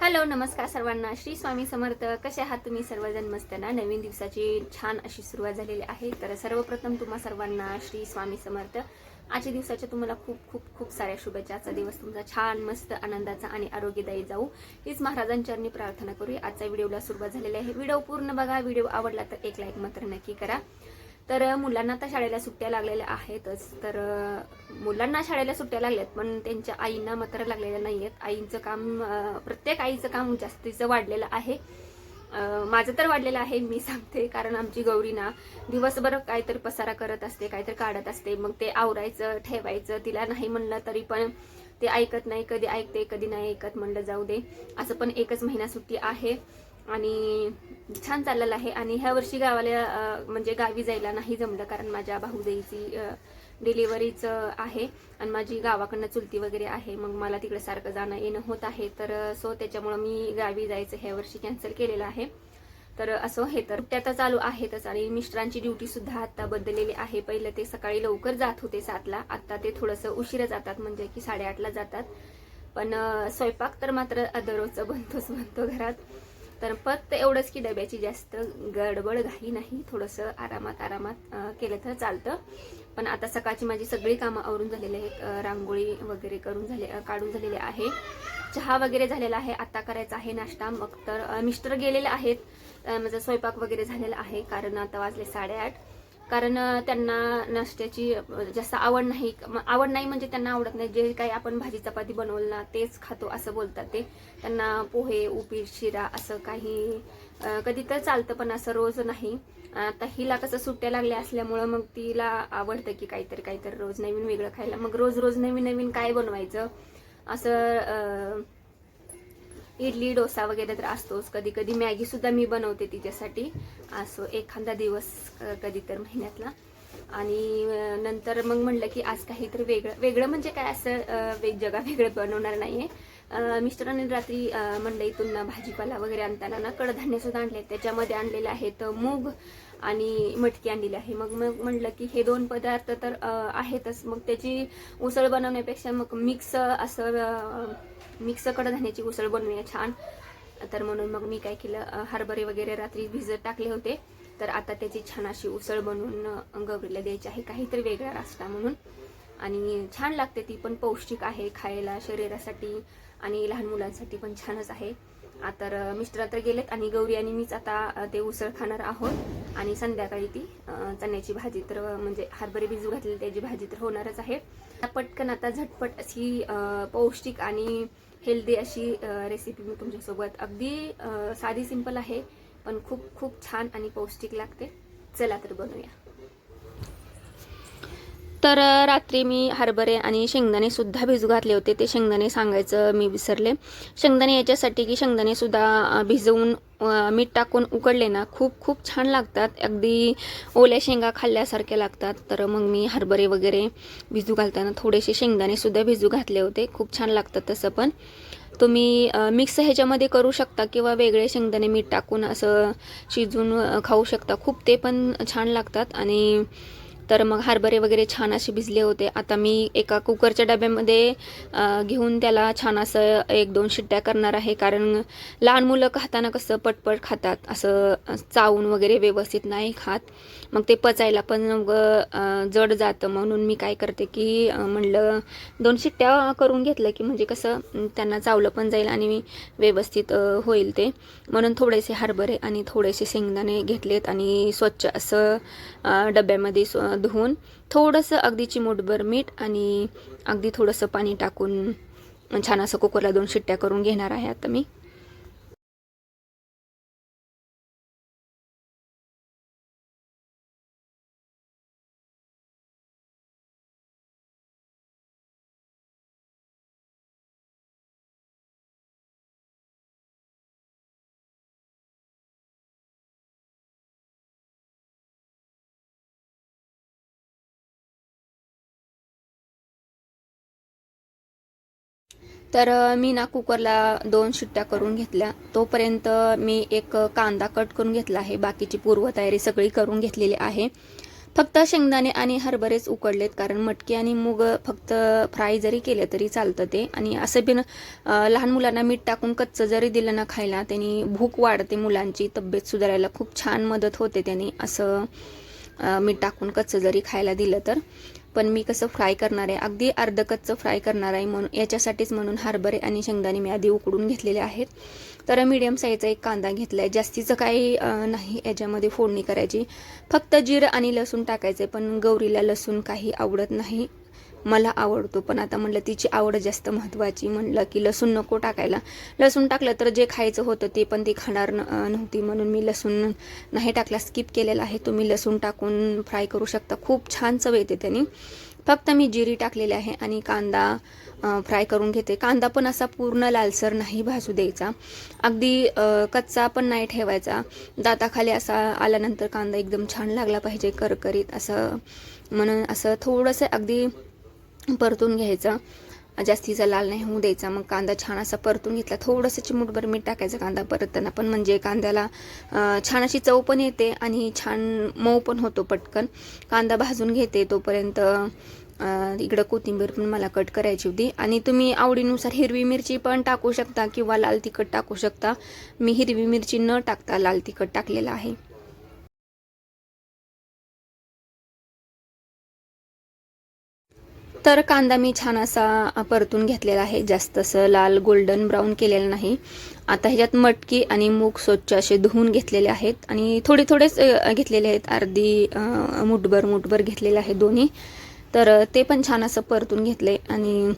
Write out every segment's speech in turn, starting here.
Hello नमस्कार सर्वांना. श्री स्वामी समर्थ. कसे आहात तुम्ही सर्वजण? मस्त ना नवीन दिवसाची छान अशी सुरुवात झालेली आहे. तर सर्वप्रथम तुम्हा सर्वांना श्री स्वामी समर्थ. आजच्या दिवसाच्या तुम्हाला खूप खूप खूप साऱ्या शुभेच्छा आजचा दिवस. तुमचा छान मस्त आनंदाचा आणि आरोग्यदायी जाऊ. हीच महाराजांचरणी प्रार्थना करूया. आजच्या व्हिडिओला सुरुवात झालेली आहे. व्हिडिओ पूर्ण बघा. व्हिडिओ आवडला तर एक लाईक मात्र नक्की करा. तर मुलांना आता शाळेला सुट्ट्या लागलेल्या आहेतच. तर मुलांना शाळेला सुट्ट्या लागल्यात पण त्यांच्या आईंना मात्र लागलेल्या नाही आहेत आईंचं काम प्रत्येक आईचं काम जास्तीचं वाढलेलं आहे. माझं तर वाढलेलं आहे मी सांगते. कारण आमची गौरी ना दिवसभर काहीतरी पसारा करत असते काहीतरी काढत असते. मग ते आवरायचं ठेवायचं तिला नाही म्हणलं तरी पण ते ऐकत नाही कधी ऐकते कधी नाही ऐकत. म्हणलं जाऊ दे. असं पण एकच महिना सुट्टी आहे. आणि छान चाललेलं आहे. आणि ह्या वर्षी गावाला म्हणजे गावी जायला नाही जमलं कारण माझ्या भाऊजाईची डिलिव्हरीचं आहे. आणि माझी गावाकडनं चुलती वगैरे आहे. मग मला तिकडे सारखं जाणं येणं होत आहे. तर सो त्याच्यामुळं मी गावी जायचं ह्या वर्षी कॅन्सल केलेलं आहे. तर असं हे तर त्या तर चालू आहेतच आणि मिस्टरांची ड्युटी सुद्धा आता बदललेली आहे. पहिलं ते सकाळी लवकर जात होते सातला. आता ते थोडंसं उशिरा जातात म्हणजे की साडेआठला जातात. पण स्वयंपाक तर मात्र दररोजचा बनतोच बनतो घरात. तर फक्त एवढंच की डब्याची जास्त गडबड घाई नाही. थोडंसं आरामात आरामात केलं तर चालतं. पण आता सकाळची माझी सगळी कामं आवरून झालेली आहेत. रांगोळी वगैरे करून झाले काढून झालेले आहे. चहा वगैरे झालेला आहे. आता करायचा आहे नाश्ता. मग तर मिस्टर गेलेले आहेत. माझा स्वयंपाक वगैरे झालेला आहे. कारण आता वाजले साडेआठ. कारण त्यांना नाश्त्याची जास्त आवड नाही. आवड नाही म्हणजे त्यांना आवडत नाही. जे काही आपण भाजी चपाती बनवलं ना तेच खातो असं बोलतात ते. त्यांना पोहे उपीट शिरा असं काही कधी तर चालतं पण असं रोज नाही. आता हिला कसं सुट्ट्या लागल्या असल्यामुळं मग तिला आवडतं की काहीतरी काहीतरी रोज नवीन वेगळं खायला. मग रोज रोज नवीन नवीन काय बनवायचं? असं इडली डोसा वगैरे तर असतोच. कधी कधी मॅगी सुद्धा मी बनवते तिच्यासाठी. असो एखादा दिवस कधी तर महिन्यातला. आणि नंतर मग म्हणलं की आज काहीतरी वेगळं वेगळं म्हणजे काय असं वेग जगा वेगळं बनवणार नाहीये. आहे मिस्टरांनी रात्री मंडईतून भाजीपाला वगैरे आणताना ना कडधान्य सुद्धा आणले त्याच्यामध्ये आणलेलं आहेत मूग आणि मटकी आणलेली आहे. मग मग म्हणलं की हे दोन पदार्थ तर आहेतच. मग त्याची उसळ बनवण्यापेक्षा मग मिक्स असं मिक्स कडधान्याची उसळ बनवूया छान. तर म्हणून मग मी काय केलं हरभरे वगैरे रात्री भिजत टाकले होते. तर आता त्याची छान अशी उसळ बनवून गौरीला द्यायची आहे. काहीतरी वेगळा रस्ता म्हणून. आणि छान लागते ती पण पौष्टिक आहे खायला शरीरासाठी. आणि लहान मुलांसाठी पण छानच आहे. आता तर मिस्टर तर गेलेत आणि गौरी आणि मीच आता ते उसळ खाणार आहोत. आणि संध्याकाळी ती चण्याची भाजी तर म्हणजे हरभरे भिजू घातलेली त्याची भाजी तर होणारच आहे. पटकन आता झटपट अशी पौष्टिक आणि हेल्दी अशी रेसिपी मी तुमच्यासोबत अगदी साधी सिंपल आहे पण खूप खूप छान आणि पौष्टिक लागते. चला तर बनवूया. तर रात्री मी हरभरे आणि शेंगदाणेसुद्धा भिजू घातले होते. ते शेंगदाणे सांगायचं मी विसरले. शेंगदाणे याच्यासाठी की शेंगदाणेसुद्धा भिजवून मीठ टाकून उकडले ना खूप खूप छान लागतात. अगदी ओल्या शेंगा खाल्ल्यासारखे लागतात. तर मग मी हरभरे वगैरे भिजू घालताना थोडेसे शेंगदाणेसुद्धा भिजू घातले होते. खूप छान लागतात तसं पण. तुम्ही मिक्स ह्याच्यामध्ये करू शकता किंवा वेगळे शेंगदाणे मीठ टाकून असं शिजवून खाऊ शकता. खूप ते पण छान लागतात. आणि तर मग हरभरे वगैरे छान असे भिजले होते. आता मी एका कुकरच्या डब्यामध्ये घेऊन त्याला छान असं एक दोन शिट्ट्या करणार आहे. कारण लहान मुलं खाताना कसं पटपट खातात. असं चावून वगैरे व्यवस्थित नाही खात. मग ते पचायला पण मग जड जातं. म्हणून मी काय करते की म्हणलं दोन शिट्ट्या करून घेतलं की म्हणजे कसं त्यांना चावलं पण जाईल आणि व्यवस्थित होईल ते. म्हणून थोडेसे हरभरे आणि थोडेसे शेंगदाणे घेतलेत आणि स्वच्छ असं डब्यामध्ये स्व- धुवून थोडंसं अगदी चिमूटभर मीठ आणि अगदी थोडंसं पाणी टाकून छान असं कुकरला दोन शिट्ट्या करून घेणार आहे आता मी. तर मी ना कुकरला दोन शिट्ट्या करून घेतल्या. तोपर्यंत मी एक कांदा कट करून घेतला आहे. बाकीची पूर्वतयारी सगळी करून घेतलेली आहे. फक्त शेंगदाणे आणि हरभरेच उकडलेत कारण मटकी आणि मूग फक्त फ्राय जरी केले तरी चालतं ते. आणि असं बिन लहान मुलांना मीठ टाकून कच्चं जरी दिलं ना खायला त्यांनी भूक वाढते मुलांची तब्येत सुधारायला खूप छान मदत होते त्यांनी असं मीठ टाकून कच्चं जरी खायला दिलं तर. पण मी कसं फ्राय करणार आहे? अगदी अर्धकच्चं फ्राय करणार आहे म्हणून याच्यासाठीच म्हणून हरभरे आणि शेंगदाणे मी आधी उकडून घेतलेले आहेत. तर मीडियम साईजचा एक कांदा घेतला आहे जास्तीचं काही नाही याच्यामध्ये फोडणी करायची. फक्त जिरं आणि लसूण टाकायचं पण गौरीला लसूण काही आवडत नाही. मला आवडतो. पण आता म्हणलं तिची आवड जास्त महत्त्वाची म्हणलं की लसूण नको टाकायला. लसूण टाकलं तर जे खायचं होतं ते पण ती खाणार न- नव्हती. म्हणून मी लसूण नाही टाकला. स्किप केलेला आहे. तुम्ही लसूण टाकून फ्राय करू शकता. खूप छान चव येते त्याने. फक्त मी जिरी टाकलेली आहे आणि कांदा फ्राय करून घेते. कांदा पण असा पूर्ण लालसर नाही भाजू द्यायचा. अगदी कच्चा पण नाही ठेवायचा. दाताखाली असा आल्यानंतर कांदा एकदम छान लागला पाहिजे. करकरीत असं म्हणून असं थोडंसं अगदी परतून घ्यायचं. जास्तीचा लाल नाही होऊ द्यायचा. मग कांदा छान असा परतून घेतला. थोडंसं चिमूटभर मीठ टाकायचं कांदा परतताना. पण म्हणजे कांद्याला छान अशी चव पण येते आणि छान मऊ पण होतो पटकन. कांदा भाजून घेते तोपर्यंत इकडं कोथिंबीर पण मला कट करायची होती. आणि तुम्ही आवडीनुसार हिरवी मिरची पण टाकू शकता किंवा लाल तिखट टाकू शकता. मी हिरवी मिरची न टाकता लाल तिखट टाकलेलं आहे. तर कांदा मी छान असा परतून घेतलेला आहे. जास्त असं लाल गोल्डन ब्राऊन केलेलं नाही. आता ह्याच्यात मटकी आणि मूग स्वच्छ असे धुवून घेतलेले आहेत. आणि थोडे थोडेच घेतलेले आहेत. अर्धी मुठभर मुठभर घेतलेले आहे दोन्ही. तर ते पण छान असं परतून घेतले. आणि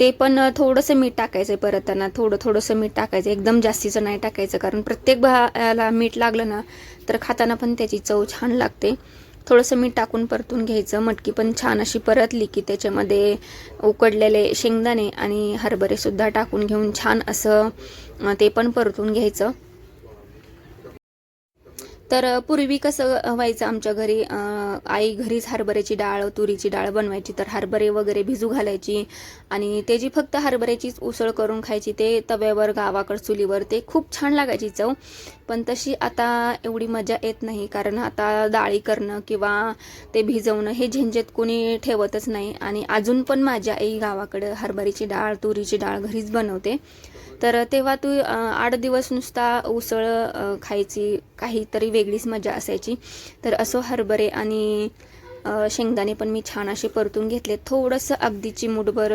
ते पण थोडंसं मीठ टाकायचं आहे परतताना थोडं थोडंसं मीठ टाकायचं एकदम जास्तीचं नाही टाकायचं. कारण प्रत्येक भाला मीठ लागलं ना तर खाताना पण त्याची चव छान लागते. थोडंसं मीठ टाकून परतून घ्यायचं. मटकी पण छान अशी परतली की त्याच्यामध्ये उकडलेले शेंगदाणे आणि हरभरेसुद्धा टाकून घेऊन छान असं ते पण परतून घ्यायचं. तर पूर्वी कसं व्हायचं आमच्या घरी आई घरीच हरभऱ्याची डाळ तुरीची डाळ बनवायची. तर हरभरे वगैरे भिजू घालायची आणि त्याची फक्त हरभऱ्याचीच उसळ करून खायची ते तव्यावर गावाकड चुलीवर ते खूप छान लागायची चव. पण तशी आता एवढी मजा येत नाही कारण आता डाळी करणं किंवा ते भिजवणं हे झंझट कोणी ठेवतच नाही. आणि अजून पण माझ्या आई गावाकडं हरभऱ्याची डाळ तुरीची डाळ घरीच बनवते. तर तेव्हा तू आठ दिवस नुसता उसळ खायची काहीतरी वेगळीच मजा असायची. तर असं हरभरे आणि शेंगदाणे पण मी छान असे परतून घेतले. थोडंसं अगदी चिमूटभर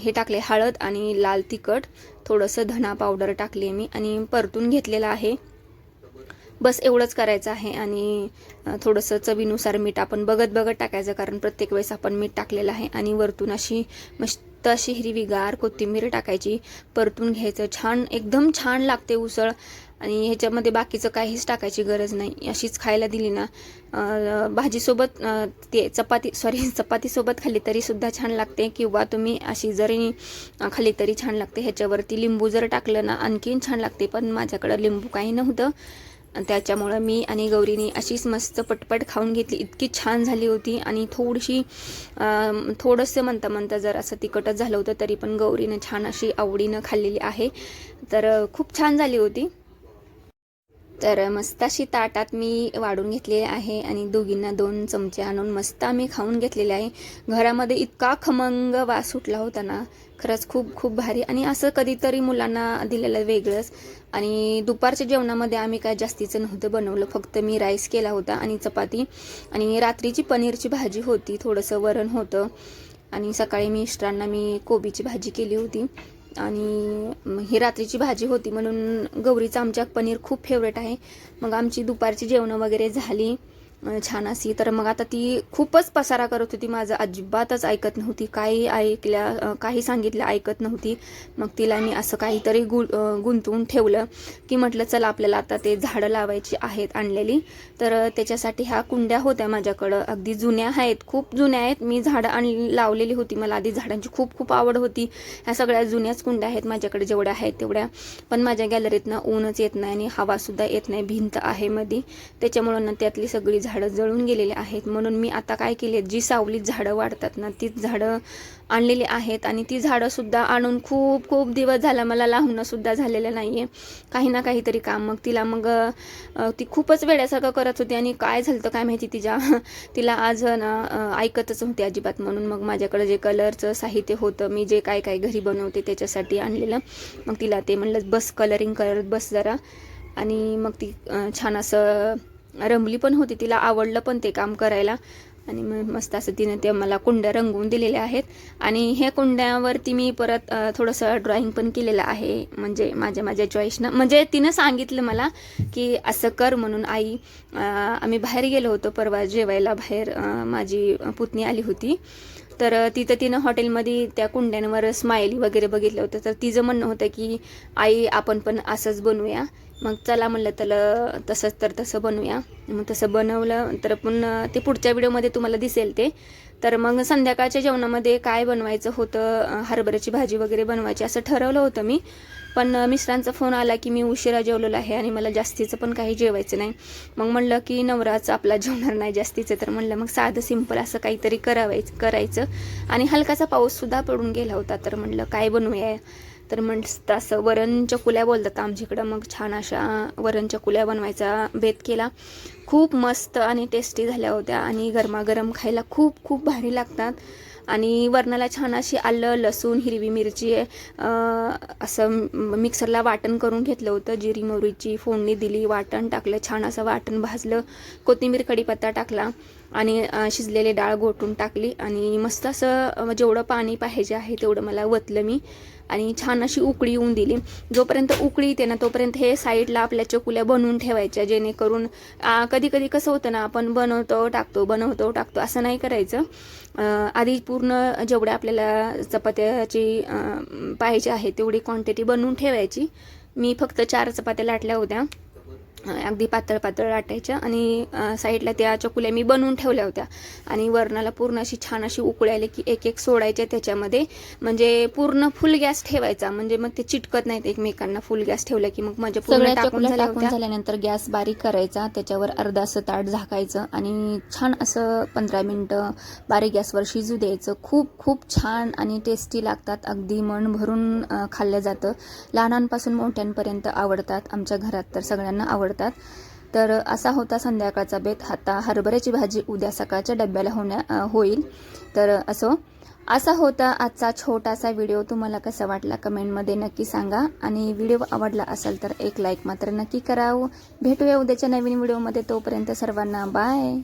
हे टाकले. हळद आणि लाल तिखट थोडंसं धना पावडर टाकली मी आणि परतून घेतलेलं आहे. बस एवढंच करायचं आहे आणि थोडंसं चवीनुसार मीठ आपण बघत बघत टाकायचं कारण प्रत्येक वेळेस आपण मीठ टाकलेलं आहे आणि वरतून अशी मस्त अशी हिरवीगार कोथिंबीर टाकायची. परतून घ्यायचं छान एकदम छान लागते उसळ. आणि ह्याच्यामध्ये बाकीचं काहीच टाकायची गरज नाही. अशीच खायला दिली ना भाजीसोबत ते चपाती सॉरी चपातीसोबत खाल्ली तरी सुद्धा छान लागते किंवा तुम्ही अशी जरी खाली खाल्ली तरी छान लागते. ह्याच्यावरती लिंबू जर टाकलं ना आणखीन छान लागते. पण माझ्याकडं लिंबू काही नव्हतं. त्याच्यामुळं मी आणि गौरीने अशीच मस्त पटपट खाऊन घेतली. इतकी छान झाली होती आणि थोडीशी थोडंसं म्हणता म्हणता जर असं तिखटच झालं होतं तरी पण गौरीनं छान अशी आवडीनं खाल्लेली आहे. तर खूप छान झाली होती. तर मस्त अशी ताटात मी वाढून घेतलेली आहे आणि दोघींना दोन चमचे आणून मस्त आम्ही खाऊन घेतलेले आहे. घरामध्ये इतका खमंग वास सुटला होता ना खरंच खूप खूप भारी. आणि असं कधीतरी मुलांना दिलेलं वेगळंच. आणि दुपारच्या जेवणामध्ये आम्ही काय जास्तीचं नव्हतं बनवलं. फक्त मी राईस केला होता आणि चपाती. आणि रात्रीची पनीरची भाजी होती थोडंसं वरण होतं. आणि सकाळी मी मिस्टरांना मी कोबीची भाजी केली होती. आणि ही रात्रीची भाजी होती म्हणून गौरीचं आमच्या पनीर खूप फेवरेट आहे. मग आमची दुपारची जेवणं वगैरे झाली. छान अशी. तर मग आता ती खूपच पसारा करत होती. माझं अजिबातच ऐकत नव्हती. काही ऐकल्या काही सांगितलं ऐकत नव्हती. मग तिला मी असं काहीतरी गु गुंतवून ठेवलं की म्हटलं चला आपल्याला आता ते झाडं लावायची आहेत आणलेली. तर त्याच्यासाठी ह्या कुंड्या होत्या माझ्याकडं. अगदी जुन्या आहेत. खूप जुन्या आहेत. मी झाडं आणली लावलेली होती. मला आधी झाडांची खूप खूप आवड होती. ह्या सगळ्या जुन्याच कुंड्या आहेत माझ्याकडे. जेवढ्या आहेत तेवढ्या. पण माझ्या गॅलरीतनं ऊनच येत नाही आणि हवासुद्धा येत नाही. भिंत आहे मध्ये त्याच्यामुळं ना त्यातली सगळी झाडं झाडं जळून गेलेले आहेत. म्हणून मी आता काय केली जी सावलीत झाडं वाढतात ना तीच झाडं आणलेली आहेत आणि ती झाडंसुद्धा आणून खूप खूप दिवस झाला मला लावणंसुद्धा झालेलं नाही आहे काही ना काहीतरी काम. मग तिला मग ती खूपच वेड्यासारखं करत होती आणि काय झालं काय माहिती तिच्या तिला आज ना ऐकतच होती अजिबात. म्हणून मग माझ्याकडे जे कलरचं साहित्य होतं मी जे काय काय घरी बनवते त्याच्यासाठी आणलेलं. मग तिला ते म्हणलं बस कलरिंग करत बस जरा. आणि मग ती छान असं रमली पण होती तिला आवडलं पण ते काम करायला. आणि मग मस्त असं तिने ते मला कुंड्या रंगवून दिलेल्या आहेत. आणि ह्या कुंड्यावरती मी परत थोडंसं ड्रॉइंग पण केलेलं आहे. म्हणजे माझ्या माझ्या चॉईसनं म्हणजे तिनं सांगितलं मला की असं कर म्हणून आई आम्ही बाहेर गेलो होतो परवा जेवायला बाहेर माझी पुतणी आली होती. तर तिथं तिनं हॉटेलमध्ये त्या कुंड्यांवर स्माइली वगैरे बघितलं होतं. तर तिचं म्हणणं होतं की आई आपण पण असंच बनवूया मग चला म्हणलं तर तसंच तर तसं बनवूया. मग तसं बनवलं तर पण ते पुढच्या व्हिडिओमध्ये तुम्हाला दिसेल ते. तर मग संध्याकाळच्या जेवणामध्ये काय बनवायचं होतं हरभऱ्याची भाजी वगैरे बनवायची असं ठरवलं होतं मी. पण मिस्टरांचा फोन आला की मी उशिरा जेवलेलो आहे आणि मला जास्तीचं पण काही जेवायचं नाही. मग म्हणलं की नवराच आपला जेवणार नाही जास्तीचं. तर म्हणलं मग साधं सिंपल असं काहीतरी करावायचं करायचं. आणि हलकासा पाऊससुद्धा पडून गेला होता. तर म्हणलं काय बनवूया? तर मस्त असं वरण चकुल्या बोलतात आमच्याकडं. मग छान अशा वरण चकुल्या बनवायचा बेत केला. खूप मस्त आणि टेस्टी झाल्या होत्या आणि गरमागरम खायला खूप खूप भारी लागतात. आणि वरणाला छान अशी आलं लसूण हिरवी मिरची असं मिक्सरला वाटण करून घेतलं होतं. जिरी मोहरीची फोडणी दिली वाटण टाकलं छान असं वाटण भाजलं. कोथिंबीर कढीपत्ता टाकला. आणि शिजलेली डाळ गोटून टाकली आणि मस्त असं जेवढं पाणी पाहिजे आहे तेवढं मला वतलं मी आणि छान अशी उकळी येऊन दिली. जोपर्यंत उकळी येते ना तोपर्यंत हे साईडला आपल्या चकुल्या बनवून ठेवायच्या जेणेकरून कधी कधी कसं होतं ना आपण बनवतो टाकतो बनवतो टाकतो असं नाही करायचं. आधी पूर्ण जेवढ्या आपल्याला चपात्याची पाहिजे आहे तेवढी क्वांटिटी बनवून ठेवायची. मी फक्त चार चपात्या लाटल्या होत्या. अगदी पातळ पातळ लाटायच्या आणि साईडला त्या चकुल्या मी बनवून ठेवल्या होत्या. आणि वरणाला पूर्ण अशी छान अशी उकळी आली की एक एक सोडायच्या त्याच्यामध्ये. म्हणजे पूर्ण फुल गॅस ठेवायचा. म्हणजे मग ते चिटकत नाहीत एकमेकांना फुल गॅस ठेवलं की मग माझ्या पूर्ण टाकून झाल्यानंतर गॅस बारीक करायचा. त्याच्यावर अर्धा असं ताट झाकायचं आणि छान असं पंधरा मिनटं बारीक गॅसवर शिजू द्यायचं. खूप खूप छान आणि टेस्टी लागतात. अगदी मन भरून खाल्लं जातं. लहानांपासून मोठ्यांपर्यंत आवडतात. आमच्या घरात तर सगळ्यांना पडतात तर असा होता संध्याकाळचा बेत. आता हरभऱ्याची भाजी उद्या सकाळच्या डब्याला होण्या होईल. तर असो. असा होता आजचा छोटासा व्हिडिओ. तुम्हाला कसा वाटला कमेंटमध्ये नक्की सांगा. आणि व्हिडिओ आवडला असेल तर एक लाईक मात्र नक्की करावं. भेटूया उद्याच्या नवीन व्हिडिओमध्ये. तोपर्यंत सर्वांना बाय.